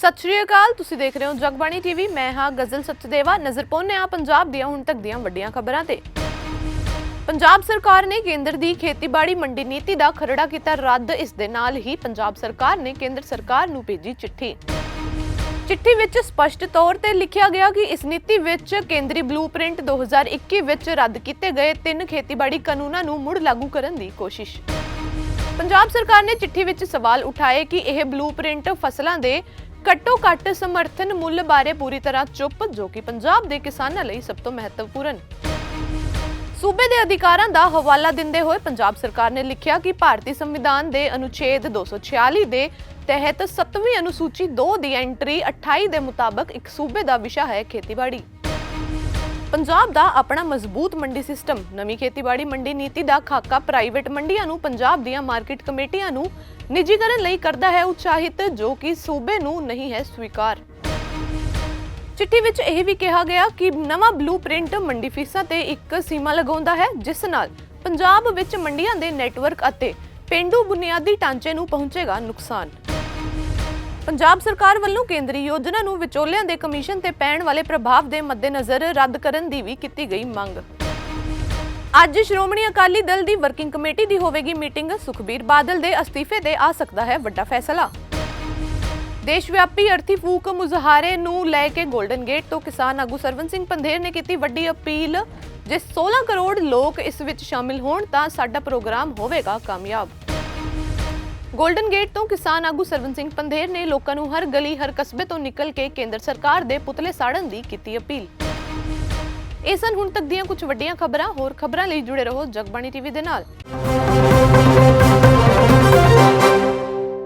ਸਤਿ ਸ਼੍ਰੀ ਅਕਾਲ, ਤੁਸੀਂ ਦੇਖ ਰਹੇ ਹੋ ਜਗਬਾਣੀ ਟੀਵੀ। ਮੈਂ ਹਾਂ ਗਜ਼ਲ ਸਚਦੇਵਾ। ਨਜ਼ਰ ਪਾਉਂਦੇ ਹਾਂ ਪੰਜਾਬ ਦੀਆਂ ਹੁਣ ਤੱਕ ਦੀਆਂ ਵੱਡੀਆਂ ਖਬਰਾਂ ਤੇ। ਪੰਜਾਬ ਸਰਕਾਰ ਨੇ ਕੇਂਦਰ ਦੀ ਖੇਤੀਬਾੜੀ ਮੰਡੀ ਨੀਤੀ ਦਾ ਖਰੜਾ ਕੀਤਾ ਰੱਦ। ਇਸ ਦੇ ਨਾਲ ਹੀ ਪੰਜਾਬ ਸਰਕਾਰ ਨੇ ਕੇਂਦਰ ਸਰਕਾਰ ਨੂੰ ਭੇਜੀ ਚਿੱਠੀ। ਚਿੱਠੀ ਵਿੱਚ ਸਪਸ਼ਟ ਤੌਰ ਤੇ ਲਿਖਿਆ ਗਿਆ ਕਿ ਇਸ ਨੀਤੀ ਵਿੱਚ ਕੇਂਦਰੀ ਬਲੂਪ੍ਰਿੰਟ 2021 ਵਿੱਚ ਰੱਦ ਕੀਤੇ ਗਏ ਤਿੰਨ ਖੇਤੀਬਾੜੀ ਕਾਨੂੰਨਾਂ ਨੂੰ ਮੁੜ ਲਾਗੂ ਕਰਨ ਦੀ ਕੋਸ਼ਿਸ਼। ਪੰਜਾਬ ਸਰਕਾਰ ਨੇ ਚਿੱਠੀ ਵਿੱਚ ਸਵਾਲ ਉਠਾਏ ਕਿ ਇਹ ਬਲੂਪ੍ਰਿੰਟ ਫਸਲਾਂ ਦੇ ਘੱਟੋ ਘੱਟ ਸਮਰਥਨ ਮੁੱਲ ਬਾਰੇ ਪੂਰੀ ਤਰ੍ਹਾਂ ਚੁੱਪ, ਜੋ ਕਿ ਪੰਜਾਬ ਦੇ ਕਿਸਾਨਾਂ ਲਈ ਸਭ ਤੋਂ ਮਹੱਤਵਪੂਰਨ। ਸੂਬੇ ਦੇ ਅਧਿਕਾਰਾਂ ਦਾ ਹਵਾਲਾ ਦਿੰਦੇ ਹੋਏ ਪੰਜਾਬ ਸਰਕਾਰ ਨੇ ਲਿਖਿਆ ਕਿ ਭਾਰਤੀ ਸੰਵਿਧਾਨ ਦੇ ਅਨੁਛੇਦ 246 ਦੇ ਤਹਿਤ 7ਵੀਂ ਅਨੁਸੂਚੀ 2 ਦੀ ਐਂਟਰੀ 28 ਦੇ ਮੁਤਾਬਕ ਇੱਕ ਸੂਬੇ ਦਾ ਵਿਸ਼ਾ ਹੈ ਖੇਤੀਬਾੜੀ। ਪੰਜਾਬ ਦਾ ਆਪਣਾ ਮਜ਼ਬੂਤ ਮੰਡੀ ਸਿਸਟਮ। ਨਵੀਂ ਖੇਤੀਬਾੜੀ ਮੰਡੀ ਨੀਤੀ ਦਾ ਖਾਕਾ ਪ੍ਰਾਈਵੇਟ ਮੰਡੀਆਂ ਨੂੰ ਪੰਜਾਬ ਦੀਆਂ ਮਾਰਕੀਟ ਕਮੇਟੀਆਂ ਨੂੰ ਨਿੱਜੀਕਰਨ ਲਈ ਕਰਦਾ ਹੈ ਉਤਸ਼ਾਹਿਤ, ਜੋ ਕਿ ਸੂਬੇ ਨੂੰ ਨਹੀਂ ਹੈ ਸਵੀਕਾਰ। ਚਿੱਠੀ ਵਿੱਚ ਇਹ ਵੀ ਕਿਹਾ ਗਿਆ ਕਿ ਨਵਾਂ ਬਲੂਪ੍ਰਿੰਟ ਮੰਡੀ ਫੀਸਾਂ ਤੇ ਇੱਕ ਸੀਮਾ ਲਗਾਉਂਦਾ ਹੈ, ਜਿਸ ਨਾਲ ਪੰਜਾਬ ਵਿੱਚ ਮੰਡੀਆਂ ਦੇ ਨੈਟਵਰਕ ਅਤੇ ਪਿੰਡੂ ਬੁਨਿਆਦੀ ਢਾਂਚੇ ਨੂੰ ਪਹੁੰਚੇਗਾ ਨੁਕਸਾਨ। ਪੰਜਾਬ ਸਰਕਾਰ ਵੱਲੋਂ ਕੇਂਦਰੀ ਯੋਜਨਾ ਨੂੰ ਵਿਚੋਲਿਆਂ ਦੇ ਕਮਿਸ਼ਨ ਤੇ ਪੈਣ ਵਾਲੇ ਪ੍ਰਭਾਵ ਦੇ ਮੱਦੇਨਜ਼ਰ ਰੱਦ ਕਰਨ ਦੀ ਵੀ ਕੀਤੀ ਗਈ ਮੰਗ। ਅੱਜ ਸ਼੍ਰੋਮਣੀ ਅਕਾਲੀ ਦਲ ਦੀ ਵਰਕਿੰਗ ਕਮੇਟੀ ਦੀ ਹੋਵੇਗੀ ਮੀਟਿੰਗ। ਸੁਖਬੀਰ ਬਾਦਲ ਦੇ ਅਸਤੀਫੇ ਤੇ ਆ ਸਕਦਾ ਹੈ ਵੱਡਾ ਫੈਸਲਾ। ਦੇਸ਼ ਵਿਆਪੀ ਅਰਥੀ ਫੂਕ ਮੁਜ਼ਾਹਰੇ ਨੂੰ ਲੈ ਕੇ 골ਡਨ ਗੇਟ ਤੋਂ ਕਿਸਾਨ ਆਗੂ ਸਰਵਨ ਸਿੰਘ ਪੰਧੇਰ ਨੇ ਕੀਤੀ ਵੱਡੀ ਅਪੀਲ। ਜੇ 16 ਕਰੋੜ ਲੋਕ ਇਸ ਵਿੱਚ ਸ਼ਾਮਿਲ ਹੋਣ ਤਾਂ ਸਾਡਾ ਪ੍ਰੋਗਰਾਮ ਹੋਵੇਗਾ ਕਾਮਯਾਬ। ਗੋਲਡਨ ਗੇਟ ਤੋਂ ਕਿਸਾਨ ਆਗੂ ਸਰਵਨ ਸਿੰਘ ਪੰਧੇਰ ਨੇ ਲੋਕਾਂ ਨੂੰ ਹਰ ਗਲੀ, ਹਰ ਕਸਬੇ ਤੋਂ ਨਿਕਲ ਕੇ ਕੇਂਦਰ ਸਰਕਾਰ ਦੇ ਪੁਤਲੇ ਸਾੜਨ ਦੀ ਕੀਤੀ ਅਪੀਲ। ਇਹ ਸਨ ਹੁਣ ਤੱਕ ਦੀਆਂ ਕੁਝ ਵੱਡੀਆਂ ਖਬਰਾਂ। ਹੋਰ ਖਬਰਾਂ ਲਈ ਜੁੜੇ ਰਹੋ ਜਗਬਾਣੀ ਟੀਵੀ ਦੇ ਨਾਲ।